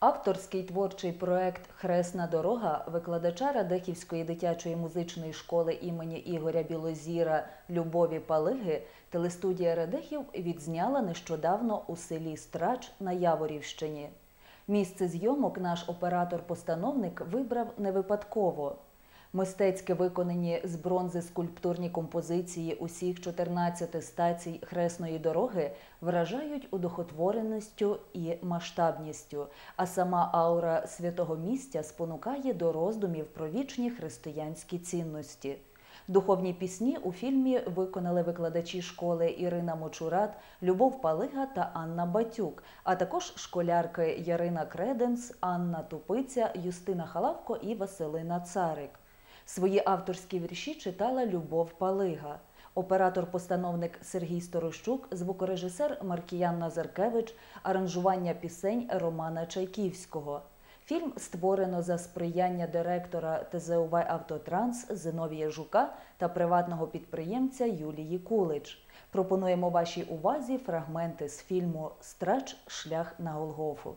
Авторський творчий проект Хресна дорога викладача Радехівської дитячої музичної школи імені Ігоря Білозіра Любові Палиги телестудія Радехів відзняла нещодавно у селі Страч на Яворівщині. Місце зйомок наш оператор-постановник вибрав не випадково. Мистецьке виконані з бронзи скульптурні композиції усіх 14 стацій хресної дороги вражають удохотвореністю і масштабністю, а сама аура святого місця спонукає до роздумів про вічні християнські цінності. Духовні пісні у фільмі виконали викладачі школи Ірина Мочурат, Любов Палига та Анна Батюк, а також школярки Ярина Креденс, Анна Тупиця, Юстина Халавко і Василина Царик. Свої авторські вірші читала Любов Палига. Оператор-постановник Сергій Сторощук, звукорежисер Маркіян Назаркевич, аранжування пісень Романа Чайківського. Фільм створено за сприяння директора ТЗУВ Автотранс Зиновія Жука та приватного підприємця Юлії Кулич. Пропонуємо вашій увазі фрагменти з фільму Страч Шлях на Голгофу.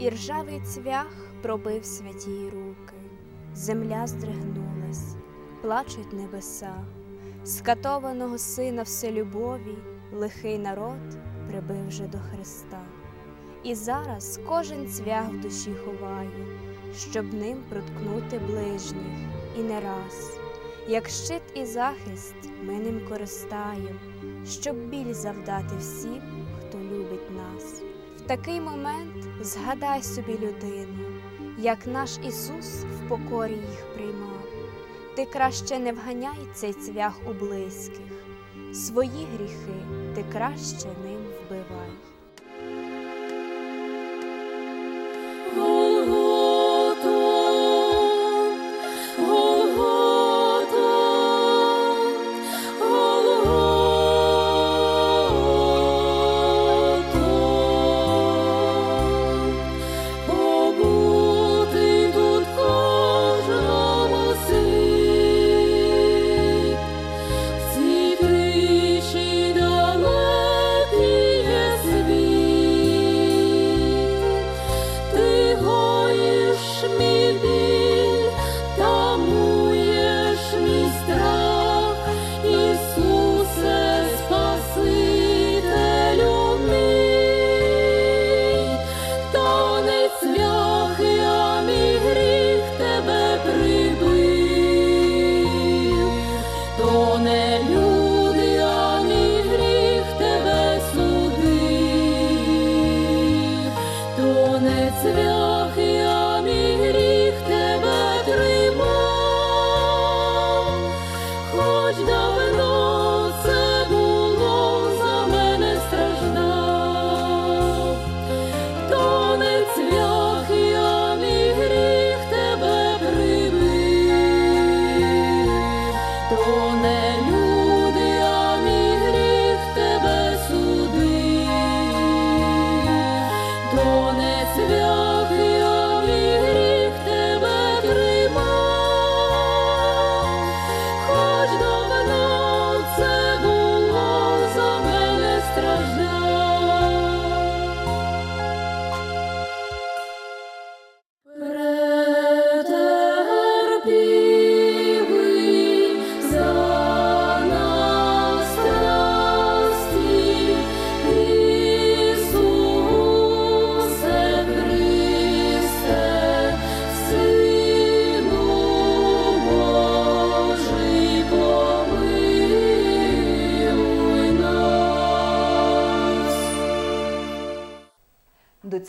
І ржавий цвях пробив святі руки, земля здригнулась, плачуть небеса, скатованого сина вселюбові, лихий народ прибив вже до Христа. І зараз кожен цвях в душі ховає, щоб ним проткнути ближніх, і не раз, як щит і захист, ми ним користаєм, щоб біль завдати всім, хто любить нас. В такий момент згадай собі людину, як наш Ісус в покорі їх приймав. Ти краще не вганяй цей цвях у близьких, свої гріхи ти краще ним вбивай.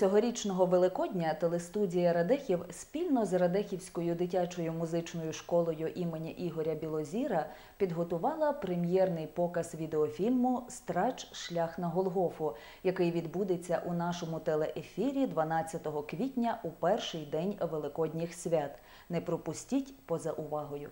Цьогорічного Великодня телестудія Радехів спільно з Радехівською дитячою музичною школою імені Ігоря Білозіра підготувала прем'єрний показ відеофільму Страч Шлях на Голгофу, який відбудеться у нашому телеефірі 12 квітня у перший день Великодніх свят. Не пропустіть поза увагою.